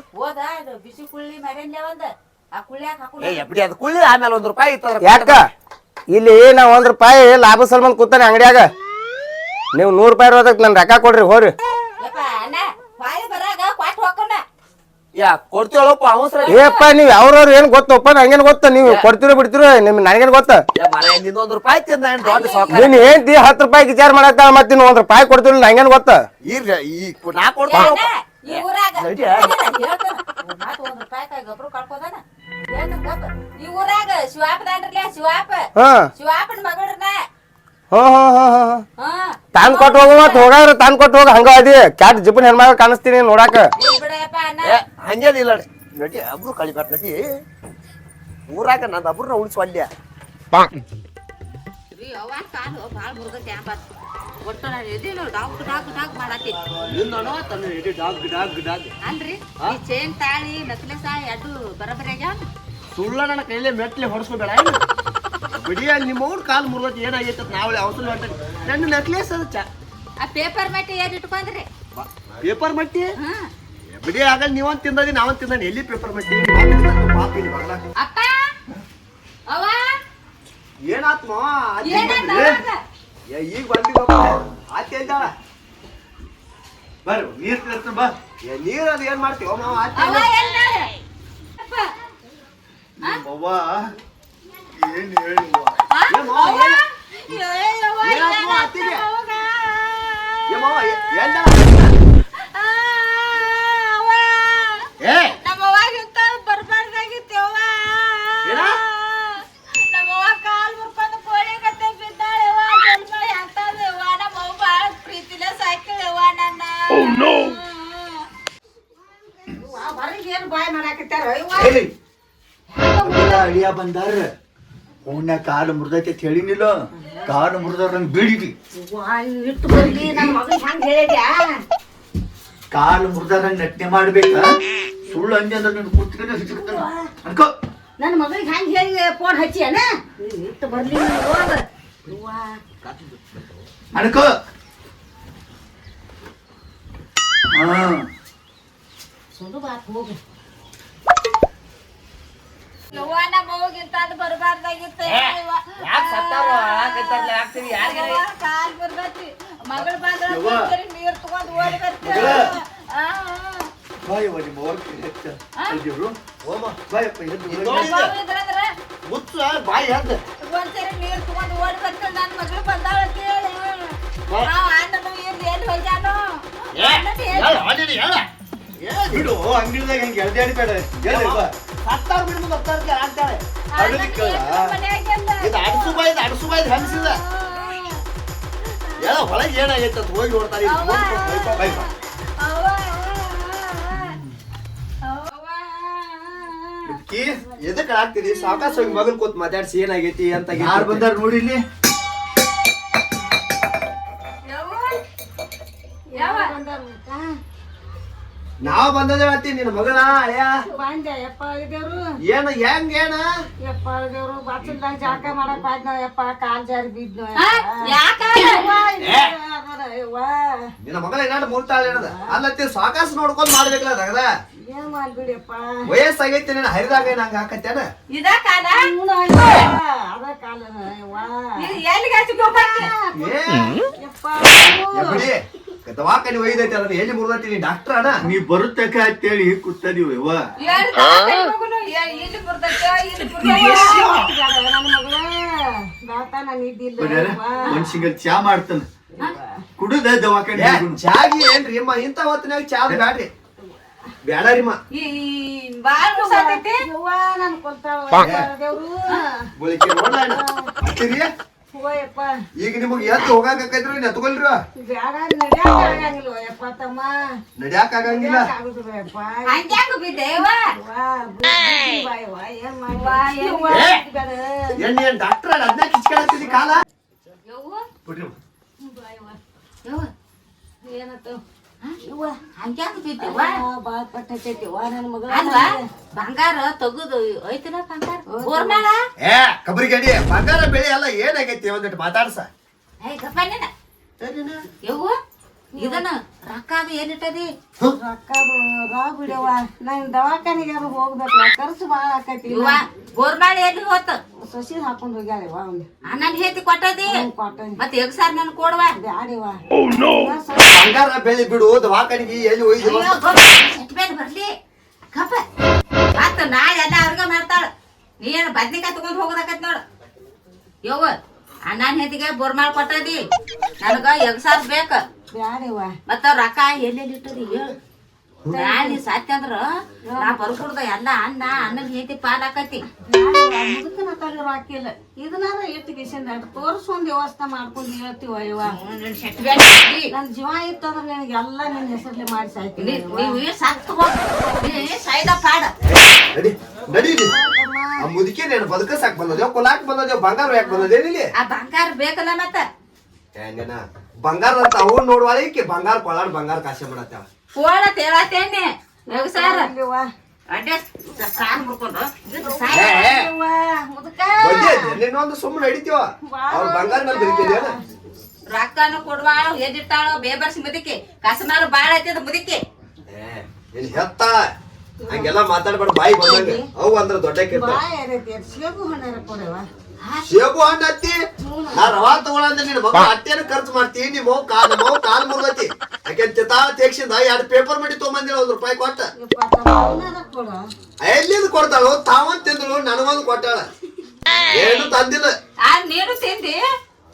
ಬಿಸಿ ಕುಳ್ಳಿ ಮಗನ್ಲೆ ಒಂದ್. ಆ ಕುಳ್ಳ್ಯಾಗ ಏ ಹಾಕೊಂಡು ಎಬ್ಡಿ ಅದ್ ಕುಳ್ಳಿ ಆಮೇಲೆ ಒಂದ್ ರೂಪಾಯಿ ಯಾಕ? ಇಲ್ಲಿ ನಾ ಒಂದ್ ರೂಪಾಯಿ ಲಾಭ ಸಲ್ಮಾನ್ ಕೂತಾನೆ ಅಂಗಡಿಯಾಗ. ನೀವು ನೂರ್ ರೂಪಾಯಿ ಇರೋದಕ್ಕೆ ನನ್ ರೊಕ್ಕ ಕೊಡ್ರಿ ಹೋರಿ. ಯಪ್ಪ ಅಣ್ಣ ಬರಾಗ ಯಾ ಕೊಡ್ತೀವಳಪ್ಪ ಅವಸರ ಏಪ್ಪ ನೀವ್ ಯಾವ್ರವ್ರು ಏನ್ ಗೊತ್ತಪ್ಪ ನಂಗೇನ್ ಗೊತ್ತ? ನೀವು ಕೊಡ್ತಿರೋ ಬಿಡ್ತಿರೋ? ನಿಮ್ ನನಗೇನ್ ಗೊತ್ತ? ಮರ ನಿಂದೊಂದ್ ರೂಪಾಯಿ ತಿಂದ ಏನ್ ದೊಡ್ಡ ನೀನ್ ಏನ್ತಿ ಹತ್ತು ರೂಪಾಯಿ ವಿಚಾರ ಮಾಡತ್ತ ಮತ್ತೆ ನೀನ್ ಒಂದ್ ರೂಪಾಯಿ ಕೊಡ್ತಿರೋ ನಂಗೇನ್ ಗೊತ್ತ? ಈಗ ಈ ನಾ ಈ ಊರಾಗ ಒಂದ್ ಶಿವಾಪ? ಶಿವಾಪನ ತಾನ್ ಕೊಟ್ಟು ಹೋಗು ಮತ್ ಹೋಗಾರ ತಾನ್ ಕೊಟ್ಟು ಹೋಗ. ಹಂಗ ಅದಿ. ಕ್ಯಾಟ್ ಜಿಪನ್ ಹೆಣ್ಮಗ ಕಾಣಿಸ್ತೀನಿ ನೋಡಾಕ. ಹಂಗೇನಿಲ್ಲ ನಡಿ ಅಬ್ರು ಕಳಿಬೇಡ ನಡಿ ಊರಾಗ ನಂದು ಅಬ್ರನ್ನ ಉಳಿಸು ಆಗ್ಯಾವ? ಸುಳ್ಳ ನನ್ನ ಕೈಲೇ ಮೆಟ್ಲಿ ಹೊಡ್ಸ್ಕೋಬೇಡ ಬಿಡಿ ಅಲ್ಲಿ ನಿಮ್ಮ ಅವ್ರ ಕಾಲು ಮುರಿದ್ ಏನಾಗೈತೆ ನಾವಳೆ ಅವಸರ ಹೊಂಟ ನನ್ನ ನಕ್ಲೇಸ್ ಅದು ಚ. ಆ ಪೇಪರ್ ಮಟ್ಟಿ ಏನ್ ಇಟ್ಕೊಂಡ್ರಿ? ಪೇಪರ್ ಮಟ್ಟಿ ಬಿಡಿ ಆಗಲ್ಲ ನೀವಂತ ತಿಂದದಿ ನಾವಂತ ತಿಂದಾನೆ ಎಲ್ಲಿ ಪೇಪರ್ ಮಟ್ಟಿ ಪಾಪ ಇಲ್ಲಿ ಬಗಲಾಗ. ಅಪ್ಪ ಅವ ಏನಾತ್ಮ? ಈಗ ಬಂದಿ ಆಚೆ ಇದ್ದಾಳ. ಬರ್ರಿ ನೀರ್ ತಿರ್ತ ಬಾ. ನೀರ್ ಅದು ಏನ್ ಮಾಡ್ತೀವ ಮಾವ ಆಚೆ ಅವ್ವ ಏನ್ ಏನು ಬಾಯ್ ಮಾಡಾಕತ್ತಾರ ಬಂದಾರ ಅವನ ಕಾಲು ಮುರ್ದೈತೆ ಅಂತ ಹೇಳಿನಿಲ್ಲ ಕಾಲು ಮುರಿದವ್ರ ನಂಗೆ ಬೀಳಿದಿ ಇಟ್ಟು ಬರ್ಲಿ ನನ್ನ ಮಗನ್ ಹಂಗ ಹೇಳಿದ್ಯಾ ಕಾಲು ಮುರಿದಾಗ ನಟನೆ ಮಾಡ್ಬೇಕ ಸುಳ್ಳು ಅಂದೆ ಅಂದ್ರೆ ನಿನ್ ಕುತ್ತಿಗೆನೆ ಹಿಚ್ಕೊತಾನ ಅನ್ಕೋ ನನ್ನ ಮಗಳಿಗೆ ಹಂಗ ಹೇಳಿ ಫೋನ್ ಹಚ್ಚಿ ಅಣ್ಣ ಇಟ್ಟು ಬರ್ಲಿ ನೀನು ಹೋಗ ಅವ್ವ. ಅನ್ಕೋ ಹಾ ಸುಡು ಬಾತ್ ಹೋಗು ಯವ್ವ ನಮ್ಮ ಅವ್ವಗಿಂತ ಅದು ಬರ್ಬಾರ್ದಾಗಿತ್ತು. ಯಾಕ್ ಸತ್ತಾರೋ? ಯಾಕಂತಾರ್ಲೆ ಹಾಕ್ತೀರಿ? ಯಾರ್ಗೆ? ಕಾಲ್ ಮುರ್ದೈತಿ. ಮಗಳ್ ಬಂದ್ರ ಯವ್ವ. ಕುಂತ್ರಿ ನೀರ್ ತಗೊಂಡ್ ಓಡಿ ಬರ್ತೀವಿ ಮಗಳ. ಆ, ಬಾಯವ್ವ ನಿಮ್ಮ ಅವ್ರ ಹೆಚ್ಚ ಬಾಯಪ್ಪ ಎದ್ದು ಆ. ಬಾವ್ ಇದ್ರಂದ್ರ ಮುಚ್ಚ ಬಾಯಿ ಒಂದ್ಸರಿ ನೀರ್ ತಗೊಂಡ್ ಓಡಿ ಬರ್ತೀವಿ ನನ್ನ ಮಗಳು ಬಂದಾಳ ಅಂತ ಹೇಳಿ ನಾವ್ ಅಣ್ಣನು ಇರ್ಲಿ ಎಲ್ಲಿ ಹೋಗ್ಯಾನೋ ಅಣ್ಣನ್ ಹೇಳಿ. ಬಿಡು ಅಂಗಡಿದಾಗ ಹಂಗೆ ಎಳ್ದಾಡಿ ಬೇಡ ಬಾ ಸತ್ತಾರ ಬಿಡು ಮುಂದೆ ಹತ್ತಾರ್ಗೆ ಆಗ್ತಾಳೆ ಅಡಲಿಕ್ಕಲ್ಲ. ಇದು ಅಡಸು ಬಾಯಿ ಇದು ಅಡಸು ಬಾಯಿ ಹಂಸಿದ ಎಲ್ಲ ಒಳಗೆ ಏನಾಗೈತೆ ಅಂತ ಹೋಗಿ ನೋಡ್ತಾರೆ. ಇದು ಎದಕ್ಕೆ ಆಗ್ತಿದಿ ಸಾವಕಾಶ ಹೋಗಿ ಮಗನ್ ಕೂತ್ ಮಾತಾಡ್ಸಿ ಏನಾಗೈತಿ ಅಂತ ಯಾರು ಬಂದಾರ ನೋಡಿ ನಾವ್ ಬಂದದೇವ ಅತ್ತಿ ನಿನ್ನ ಮಗಳ ಅಯ್ಯ ಬಂದೆ ಯಪ್ಪ ಇದೇವ್ರು ಏನ ಹೆಂಗ್ ಏನ? ಯಪ್ಪ ಇದೇವ್ರು ಬಾಚಲ್ದಾಗ ಜಾಕ ಮಾಡಕ್ ಬಾಯ್ದ ಯಪ್ಪ ಕಾಲ್ ಜಾರಿ ಬಿದ್ನು? ನಿನ್ನ ಮಗಳ ಏನಾದ್ರು ಮೂರ್ತಾಳ ಏನದ? ಅಲ್ಲತ್ತಿ ಸಾಕಾಸ್ ನೋಡ್ಕೊಂಡ್ ಮಾಡ್ಬೇಕಲ್ಲ ಅದಾಗ ಏನ್ ಮಾಡ್ಬಿಡಿಯಪ್ಪ? ವಯಸ್ಸಾಗೈತಿ ನಿನ್ನ ಹರಿದಾಗ ಏನ್ ಹಂಗ ಹಾಕತ್ತೇನ ಇದ ಕಾಲ? ಅದ ಕಾಲ ಎಲ್ಲಿಗೆ ಏ ಯಪ್ಪ ದವಾಖಾನಿ ಒಯ್ದೈತಿ ಅದನ್ನ ಎಲ್ಲಿ ಮುರಿದೈತಿ ನೀ ಡಾಕ್ಟರ್ ಅಣ್ಣ ನೀ ಬರುತ್ತಕ ಅಂತೇಳಿ ಕೂತದೀವಿ ಯವ್ವ ಎಲ್ಲಿ ದವಾಖಾನೆ ಹೋಗುನು? ಎ- ಇಲ್ಲಿ ಬರ್ತೈತೆ, ಇಲ್ಲಿ ಬರ್ತೈತೆ. ನನ್ನ ಮಗಳ ದಾತಾನ ನಿದ್ದಿಲ್ಲ ಬರ್ಯಾರ? ಯವ್ವ. ಒಂದ್ ಸಿಂಗಲ್ ಚಾ ಮಾಡ್ತಾನ ಕುಡುದ ದವಾಖಾನೆ ಏ, ಹೋಗುನು. ಚಾಗಿ ಏನ್ರಿ ಅಮ್ಮ ಇಂಥ ಹೊತ್ತಿನಾಗ ಚಾ ಬ್ಯಾಡ್ರಿ ಬ್ಯಾಡರಿಮ್ಮ ಈ ಬಾಳ್ ಮುಸಾತೈತಿ. ಯವ್ವ ನನ್ ಕೊಲ್ತಾವ ದೇವ್ರು ಬಳಿಕೆ ಹೋಯಪ್ಪ. ಈಗ ನಿಮಗ್ ಎದ್ದು ಹೋಗಾಕೈತ್ರಿ ನೆತ್ಕೊಲ್ರಿ ಬ್ಯಾಡ ನಡ್ಯಾಕ ಆಗಂಗಿಲ್ಲ ಯಪ್ಪ ತಮ್ಮ. ನಡ್ಯಾಕ ಆಗಂಗಿಲ್ಲ. ಆಗುದಿಲ್ಲ ಯಪ್ಪ ಬಾ ಯವ್ವ, ಏನ್ ಡಾಕ್ಟರ್ ಅದನ್ನ ಕಿಚ್ಕೊಳತ್ತಿದಿ ಕಾಲ. ಯವ್ವ, ಬಿಡ್ರಿ ಅವ್ವ. ಬಂಗಾರ ತೆಗುದು ಐತಿನ ಬಂಗಾರ? ಊರ್ಮ್ಯಾಗ ಏ ಕಬ್ರಿಗಡಿ ಬಂಗಾರ ಬೆಳೆ ಅಲ್ಲ ಏನಾಗೈತಿ ಒಂದಿಟ್ಟು ಮಾತಾಡ್ಸ? ಏ ಗಪ್ಪ ನೀನ. ಯವ್ವ? ಇದನ್ನ ರೊಕ್ಕ ಅದು ಏನಿಟ್ಟದಿ ರೊಕ್ಕ ರಾ ಬಿಡವ ನಾನು ದವಾಖಾನಿಗೆ ಯಾರು ಹೋಗ್ಬೇಕಲ್ಲ ಖರ್ಚು ಭಾಳ ಆಕೈತಿ ಇವ ಗೋರ್ಮಾಳಿ ಎಲ್ಲಿ ಹೋತ? ಸಸಿ ಹಾಕೊಂಡು ಹೋಗ್ಯಾಳಿವ ಅವ್ನು. ನನ್ನ ಹೇತಿ ಕೊಟ್ಟದಿ? ಕೊಟ್ಟನಿ. ಮತ್ ಎಗ್ಸಾರ್ ನನ್ ಕೊಡುವ? ಬ್ಯಾಡಿವ ಬಂಗಾರ ಬೆಳಿ ಬಿಡು ದವಾಖಾನಿಗೆ ಎಲ್ಲಿ ಹೋಯ್ದು ಸೆಟ್ಬೇಡ ಬರ್ಲಿ? ಕಪ್ಪ ಮತ್ತ ನಾಳೆ ಎಲ್ಲ ಅವ್ರಿಗೆ ಮಾಡ್ತಾಳ. ನೀ ಏನ್ ಬದ್ನಿಕಾಯಿ ತಗೊಂಡ್ ಹೋಗೋದಾಕತ್ ನೋಡು. ಯವ್ವ ಅಣ್ಣನ ಹೆತಿಗೆ ಬೋರ್ಮಾಳ್ ಕೊಟ್ಟದಿ. ನನಗ ಎಗ್ಸಾರ್ ಬೇಕ. ಬ್ಯಾಡಿವ ಮತ್ತ ರೊಕ್ಕ ಎಲ್ಲೆಲ್ಲಿ ಇಟ್ಟದ ಹೇಳು. ನಾಳೆ ಸಾಧ್ಯ ಅಂದ್ರ ನಾ ಬರ್ಕೊಡ್ದ. ಎಲ್ಲ ಅನ್ನ ಅನ್ನದ ಹೇತಿ ಪಾಲಾಕತಿ ಮುದುಕನ ತಲೆ ಹಾಕಿಲ್ಲ. ಇದನ್ನಾರ ಇಟ್ಟು ಕಿಶನ್ ತೋರಿಸೊಂದು ವ್ಯವಸ್ಥೆ ಮಾಡ್ಕೊಂಡು ಹೇಳ್ತೀವ ಇವ ನನ್ ಜೀವ ಇತ್ತಂದ್ರ ನಿನಗೆ ಎಲ್ಲ ನಿನ್ ಹೆಸರ್ಲಿ ಮಾಡಿ ಸಾಯ್ತೀನಿ ನೀವು ಸತ್ತು ಸಾಯ್ದ ಪಾಡ. ಮುದುಕಿ ನೀನು ಬದುಕ ಸಾಕ್ ಬಂದದೇವ್ ಕೊಲಾಕ್ ಬಂದದೇವ್ ಬಂಗಾರ ಯಾಕೆ ಬಂದದೇನಿಲ್ಲ ಇಲ್ಲಿ ಆ ಬಂಗಾರ ಬೇಕಲ್ಲ ಮತ್ತ. ಬಂಗಾರ ಅಂತ ಅವ್ನು ನೋಡುವಾಳ ಈಕೆ ಬಂಗಾರ ಕೊಳಾಡ್ ಬಂಗಾರ ಕಾಸೆ ಮಾಡತ್ತಾಳ ಕೋಳ ತೇಳತೇನೆ ಎಗ್ಸಾರ ಇವ ಅಡ್ಡೆ ಸಾರ್ ಮುಡ್ಕೊಂಡು ಇದು ಸಾಯ್. ಏ, ಏ, ಇವ ಮುದುಕ. ಬಡ್ಡಿ ಐತಿ ನೀನೊಂದು ಸುಮ್ಮನೆ ನಡಿತೀವ ಅವ್ರ ಬಂಗಾರ ಮೇಲೆ ರೊಕ್ಕನು ಕೊಡುವಾಳ ಎದಿಟ್ಟಾಳ ಬೇಬರ್ಸಿ ಮುದುಕಿ. ಕಸಮಾರು ಬಾಳ ಐತಿದ ಮುದಕ್ಕೆ ಇಲ್ಲಿ ಹೆತ್ತಾಳ ಹಂಗೆಲ್ಲ ಮಾತಾಡ್ಬೇಡ ಬಾಯಿ ಬಂದಂಗೆ. ಅವು ಅಂದ್ರ ದೊಡ್ಡ ಏನೈತಿ ಸೇಬು ಹಣ್ಣು ಹತ್ತಿ? ನಾ ರವಾ ತಗೊಳಂದ್ರೆ ನಿನ್ನ ಮಗ ಅಟ್ಟೇನ ಖರ್ಚು ಮಾಡ್ತೀನಿ ನಿಮ್ಮ ಮಗು ಕಾಲ್ ಮಗು ಕಾಲ್ ಮುರ್ದತಿ. ಯಾಕೆ ಚಿತಾ ತೆಗ್ಸಿಂದ ಎರಡು ಪೇಪರ್ ಮಾಡಿ ತೊಗೊಂಬಂದಿಲ್ಲ ಒಂದ್ ರೂಪಾಯಿ ಕೊಟ್ಟ. ಎಲ್ಲಿಂದ ಕೊಡ್ತಾಳು? ತಾವಂತ ತಿಂದಳು ನನಗೊಂದು ಕೊಟ್ಟಾಳ. ಏನು ತಂದಿಲ್ಲ. ಆ ನೀನು ತಿಂದಿ?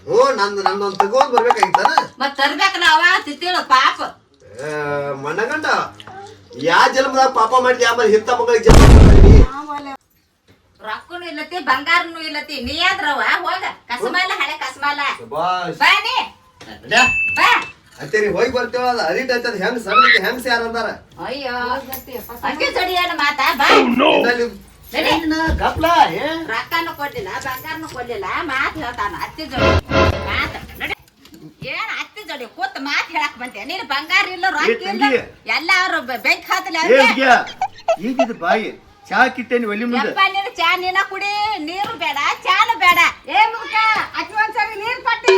ಓ ನಂದು ನಂದೊಂದು ತಗೊಂಡ್ ಬರ್ಬೇಕಾಗಿತ್ತಾನ. ಮತ್ ತರ್ಬೇಕಲ್ಲ ನಾವ ತಿತ್ತಿಳು ಪಾಪ. ಮನಗಂಡ ಯಾ ಜನ್ಮದಾಗ ಪಾಪ ಮಾಡಿದ್ಯಾ ಆಮೇಲೆ ಇಂಥ ಮಗಳಿಗೆ ಜನ್ಮ ರೊಕ್ಕನು ಇಲ್ಲತಿ ಬಂಗಾರನು ಇಲ್ಲತಿ. ನೀ ಆದ್ರವ? ಹೋಗ. ಕಸಮಾಲ ಹಳೆ ಕಸಮಾಲ ಬಾ ನೀ. ಬಾ. ಅಂತೇರಿ ಹೋಗಿ ಬರ್ತೇವ ಅದ? ಅದಿಟ್ ಐತದ ಹೆಂಗ್ ಸಣ್ಣ ಹೆಂಗ್ ಯಾರ ಅಂದಾರ? ಅಯ್ಯೋ. ಅಡ್ಡಿ ಜಡಿಯನ ಮಾತಾ? ಬಾ. ಏನ ಗಪ್ಲ ರೊಕ್ಕನು ಕೊಡ್ಲಿಲ್ಲ ಬಂಗಾರನು ಕೊಡ್ಲಿಲ್ಲ. ಮಾತ್ ಹೇಳ್ತಾನ ಅತ್ತಿ ಜೋಡಿ. ಮಾತ್. ನಡಿ. ಏನ್ ಅತ್ತಿ ಜೋಡಿ? ಕೂತ್ ಮಾತ್ ಹೇಳಕ್ ಬಂತೆ ನೀನ್ ಬಂಗಾರ ಇಲ್ಲ ರೊಕ್ಕ ಇಲ್ಲ. ಎಲ್ಲ ಅವ್ರು ಬ್ಯಾಂಕ್ ಹಾತಲಿ ಏ ಈಗಿದ ಬಾಯಿ. ಚಾ ಕಿಟ್ಟೇನಿ ಒಲಿ ಮುಂದೆ ಯಪ್ಪ ನೀನು ಚಾ ನೀನ ಕುಡಿ. ನೀರು ಬೇಡ ಚಾನು ಬೇಡ. ಏ ಮುಖ ಅಚ್ಚು ಒಂದ್ಸರಿ ನೀರು ಪಟ್ಟಿ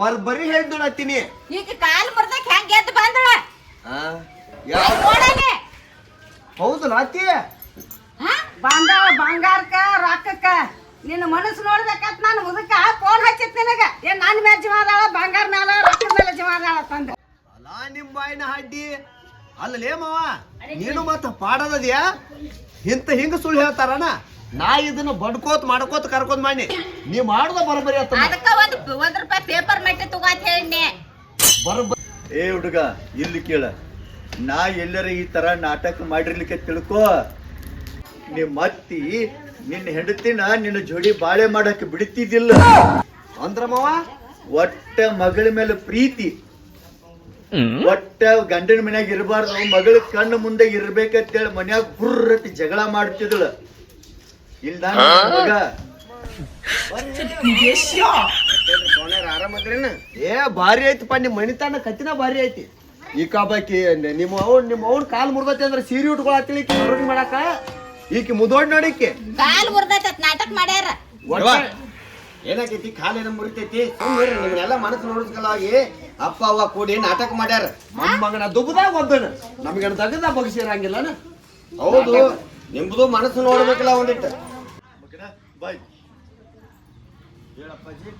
ಬರ್ಬರಿ ಹೇಳ್ದು ನೋಡತ್ತೀನಿ ಈಗ ಕಾಲು ಮುರ್ದಕ್ ಹೆಂಗ್ ಎದ್ದು ಬಂದಳ? ಹೌದು ಅತ್ತಿ? ಬಂದಾವ ಬಂಗಾರಕ್ಕ ರೊಕ್ಕಕ್ಕ ನಿನ್ನ ಮನಸ್ಸು ನೋಡ್ಬೇಕಂತ ನಾನು ಮುದಕ್ಕ ಫೋನ್ ಹಚ್ಚಿತ್ ನಿನಗ. ಏನ್ ನನ್ನ ಮೇಲೆ ಜೀವ ಅದಾಳ ಬಂಗಾರ ಮೇಲೆ ರೊಕ್ಕದ ಮೇಲೆ ಜೀವ ಅದಾಳ ತಂದ. ಅಲ್ಲ ನಿಮ್ ಬಾಯಿನ ಹಡ್ಡಿ. ಅಲ್ಲಲೇ ಮಾವ ನೀನು ಮತ್ತೆ ಪಾಡದದ್ಯಾ? ಇಂತ ಹಿಂಗ ಸುಳ್ಳು ಹೇಳ್ತಾರಣ? ನಾ ಇದನ್ನ ಬಡ್ಕೋತ್ ಮಾಡ್ಕೋತ್ ಕರ್ಕೊಂಡ್ ಮಾಡಿ ನೀ ಮಾಡ್ದ ಬರಬರಿ ಆತ ಅದಕ್ಕ ಒಂದ್ ಒಂದ್ ರೂಪಾಯಿ ಪೇಪರ್ ಮಟ್ಟಿ ಏ ಹುಡುಗ ಇಲ್ಲಿ ಕೇಳ. ನಾ ಎಲ್ಲರ ಈ ತರ ನಾಟಕ ಮಾಡಿರ್ಲಿಕ್ಕೆ ತಿಳ್ಕೋ. ನಿಮ್ಮ ಅತ್ತಿ ನಿನ್ನ ಹೆಂಡತಿನ ನಿನ್ನ ಜೋಡಿ ಬಾಳೆ ಮಾಡಕ್ಕೆ ಬಿಡ್ತಿದ್ದಿಲ್ಲ. ಅಂದ್ರ ಮಾವ ಒಟ್ಟ ಮಗಳ ಮೇಲೆ ಪ್ರೀತಿ. ಒಟ್ಟ ಗಂಡನ ಮನ್ಯಾಗ ಇರಬಾರ್ದು ಮಗಳ ಕಣ್ಣು ಮುಂದೆ ಇರ್ಬೇಕಂತೇಳಿ ಮನ್ಯಾಗ ಗುರ್ರತಿ ಜಗಳ ಮಾಡ್ತಿದ್ಳ. ಇಲ್ದ ಮಗ. ಏ ಭಾರಿ ಐತಿಪ್ಪ ನಿಮ್ ಮನಿತನ ಕತ್ತಿನ ಭಾರಿ ಐತಿ ಈ ಕಾಬಾಕಿ ನಿಮ್ಮ ಅವ್ನ ನಿಮ್ಮ ಅವ್ನ ಕಾಲ್ ಮುರ್ದತಿ ಅಂದ್ರೆ ಸೀರೆ ಉಟ್ಕೊಳತ್ತಿಳಿ ಹೊರಗೆ ಮಾಡಾಕ? ಈಕಿ ಮುದೋಡ್ ನೋಡಿಕ್ಕೆ ಕಾಲ್ ಮುರ್ದೈತ ನಾಟಕ ಮಾಡ್ಯಾರ. ಏನಾಕೈತಿ? ಕಾಲೇನ ಮುರಿತೈತಿ ನಿಮ್ನೆಲ್ಲ ಮನಸ್ಸು ನೋಡಿಸ್ಕಲಾಗಿ ಅಪ್ಪ, ಅವ್ವ ಕೂಡಿ ನಾಟಕ ಮಾಡ್ಯಾರ. ಮಗನ ದುಬ್ಬದಾಗ ಒಬ್ಬನ. ನಮ್ಗೆ ದಗದ ಬಗ್ಸಿರಂಗಿಲ್ಲನ ಹೌದು, ನಿಮ್ದು ಮನಸ್ಸು ನೋಡ್ಬೇಕಲ್ಲ ಒಂದಿಟ್ಟು. ಬಾಯ್ ಹೇಳಪ್ಪಾಜಿ,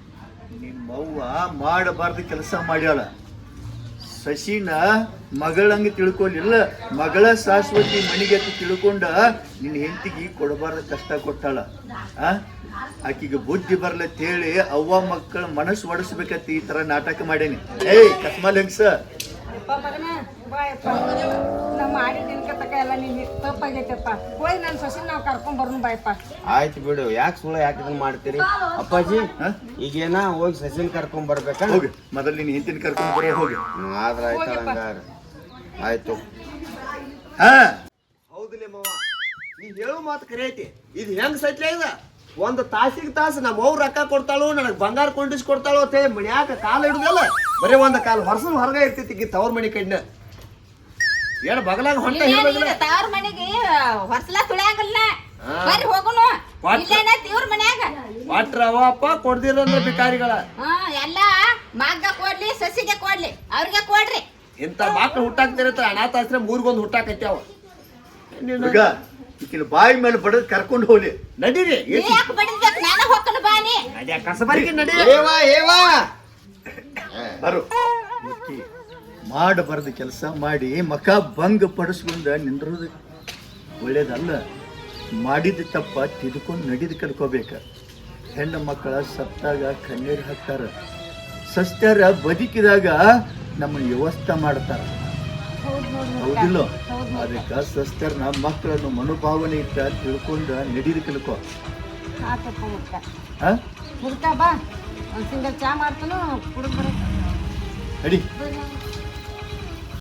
ನಿಮ್ಮವ್ವ ಮಾಡಬಾರ್ದು ಕೆಲಸ ಮಾಡ್ಯಾಳ. ಸಸಿನ ಮಗಳಂಗೆ ತಿಳ್ಕೊಲಿಲ್ಲ, ಮಗಳ ಶಾಶ್ವತಿ ಮನೆಗೆ ತಿಳ್ಕೊಂಡ, ನಿನ್ನ ಹೆಂಡತಿಗೆ ಕೊಡಬಾರ್ದ ಕಷ್ಟ ಕೊಟ್ಟಾಳ. ಆ? ಆಕಿಗೆ ಬುದ್ಧಿ ಬರ್ಲತ್ತೇಳಿ ಅವ್ವ ಮಕ್ಕಳ ಮನಸ್ಸು ಒಡಿಸ್ಬೇಕತ್ತಿ ಈ ತರ ನಾಟಕ ಮಾಡೇನಿ. ಏಯ್, ಕಸ್ಮಾಲ್ ಹೆಂಗ್ಸ? ಅಪ್ಪ ಮಗನ ಬಾಯಪ್ಪ ನಮ್ಮ ಆಡಿ ದಿನಕತಕ ಎಲ್ಲ ನೀನು ತಪ್ಪಾಗೈತಪ್ಪ. ಹೋಯ್ ನನ್ನ ಸೊಸಿನ ನಾವು ಕರ್ಕೊಂಡ್ ಬರ್ನು ಬಾಯಪ್ಪ ಆಯ್ತು ಬಿಡು. ಯಾಕೆ ಸುಳ್ಳು ಯಾಕೆ ಇದನ್ನ ಮಾಡ್ತೀರಿ? ಅಪ್ಪಾಜಿ? ಈಗೇನ ಹೋಗಿ ಸಸಿನ್ ಕರ್ಕೊಂಡ್ ಬರ್ಬೇಕಾ? ಹೋಗಿ. ಮೊದಲು ನಿನ್ನ ಹೆಂಡತಿನ ಕರ್ಕೊಂಡು ಬರೋ ಹೋಗಿ. ಆದ್ರ ಆಯ್ತು ಹಂಗಾರ. ಆಯ್ತು. ಹಾ? ಹೌದಿಲ್ಲ ಮಾವ. ನೀ ಹೇಳೋ ಮಾತು ಕರೆ ಐತಿ ಇದು ಹೆಂಗ್ ಸತ್ಯ ಇದ? ಒಂದು ತಾಸಿಗೆ ತಾಸು ನಮ್ಮ ಅವ್ರ ರೊಕ್ಕ ಕೊಡ್ತಾಳು ನನಗೆ ಬಂಗಾರ ಕೊಂಡಿಸ್ ಕೊಡ್ತಾಳು ಅಂತ ಹೇಳಿ ಮನ್ಯಾಗ ಕಾಲು ಹಿಡಿದಲ್ಲ ಬರೀ ಒಂದು ಕಾಲು ಹೊರಸನ ಹೊರಗೆ ಇರ್ತೈತಿ ಈ ತವ್ರ ಮನೆ ಕಣ್ಣ ಏನ್ ಬಗಲಾಗ ಹೊಂಟ ಹೇಳ್ಬೇಕಲ್ಲ ತವ್ರ ಮನೆಗೆ ಹೊಸಲ ತುಳಿಯಂಗಿಲ್ಲ ಬರ್ರಿ ಹೋಗುನು. ವಾಟ್? ಇಲ್ಲೇನ ತಿವ್ರ ಮನ್ಯಾಗ? ವಾಟ್ರ ಅವ ಅಪ್ಪ ಕೊಡ್ದಿರಂದ್ರ ಬಿಕಾರಿಗಳ ಹಾ ಎಲ್ಲ ಮಗ್ಗ ಕೊಡ್ಲಿ ಸಸಿಗೆ ಕೊಡ್ಲಿ ಅವ್ರಿಗೆ ಕೊಡ್ರಿ. ಇಂಥ ಮಕ್ಳು ಹುಟ್ಟಾಕ್ತಿರತ್ತ ಅನಾಥಾಶ್ರಮ ಮೂರ್ಗೊಂದು ಹುಟ್ಟಾಕತ್ಯಾವ. ಹುಡುಗ ಈಕಿನ ಬಾಯಿ ಮೇಲೆ ಬಡದ್ ಕರ್ಕೊಂಡು ಹೋಗ್ಲಿ. ನಡೀರಿ. ಯಾಕೆ ಬಡಿದ್ಬೇಕು ನಾನು ಹೋಗ್ಕೊಂಡು ಬಾನಿ ಕಸಬರಿಗೆ ನಡಿ ಏವಾ ಏವಾ. ಬರು. ಮುಕ್ಕಿ ಮಾಡಬಾರ್ದು ಕೆಲಸ ಮಾಡಿ ಮಕ ಭಂಗ ಪಡಿಸ್ಕೊಂಡ ನಿಂದ್ರೋದು ಒಳ್ಳೇದಲ್ಲ. ಮಾಡಿದ ತಪ್ಪ ತಿದ್ಕೊಂಡು ನಡಿದು ಕಲ್ಕೋಬೇಕ. ಹೆಣ್ಣು ಮಕ್ಕಳ ಸತ್ತಾಗ ಕಣ್ಣೀರು ಹಾಕ್ತಾರ. ಸಸ್ತ್ಯಾರ ಬದುಕಿದಾಗ ನಮ್ಮ ವ್ಯವಸ್ಥೆ ಮಾಡ್ತಾರ. ಹೌದಿಲ್ಲ. ಅದಕ್ಕೆ ನಮ್ಮ ಮಕ್ಕಳನ್ನು ಮನೋಭಾವನೆ ಇಟ್ಟ ತಿಳ್ಕೊಂಡ ನಡೀರಿ ಕಲ್ಕೋ ಹಾ ಮುಡ್ಕ ಬಾ. ಒಂದ್ ಸಿಂಗಲ್ ಚಾ ಮಾಡ್ತಾನು ಕುಡಿದ್ ಬರ ನಡಿ.